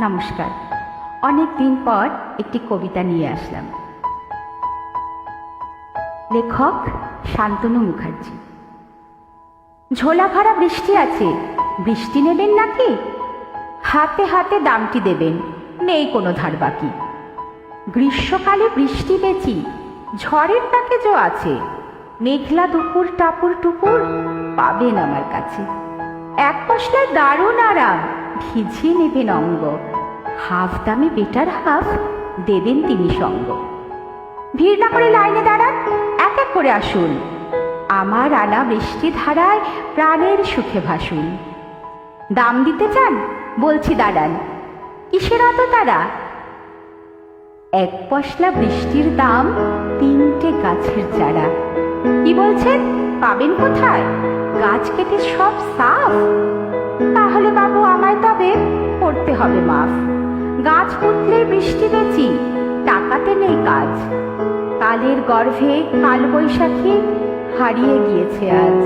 নমস্কার। অনেক দিন পর একটি কবিতা নিয়ে আসলাম। লেখক শান্তনু মুখার্জি। ঝোলা ভরা বৃষ্টি আছে, বৃষ্টি নেবেন নাকি? হাতে হাতে দামটি দেবেন, নেই কোনো ধার বাকি। গ্রীষ্মকালে বৃষ্টি বেচি, ঝড়ের প্যাকেজও আছে। মেঘলা দুপুর টাপুর টুপুর পাবেন আমার কাছে। এক পশলায় দারুণ আরাম, ভিজিয়ে নেবেন অঙ্গ। হাফ দামে বেটার হাফ দেবেন তিনি সঙ্গ। ভিড় না করে লাইনে দাঁড়ান, এক এক করে আসুন। আমার আনা বৃষ্টি ধারায় প্রাণের সুখে ভাসুন। দাম দিতে চান? বলছি দাঁড়ান। কিসের অত তারা এক পশলা বৃষ্টির দাম তিনটে গাছের চারা। কি বলছেন? পাবেন কোথায়? গাছ কেটে সব সাফ? তাহলে বাবু আমায় তবে করতে হবে মাফ। গাছ পুতলে বৃষ্টি বেচি টাকাতে নেই কাজ। কালের গর্ভে কালবৈশাখী হারিয়ে গিয়েছে আজ।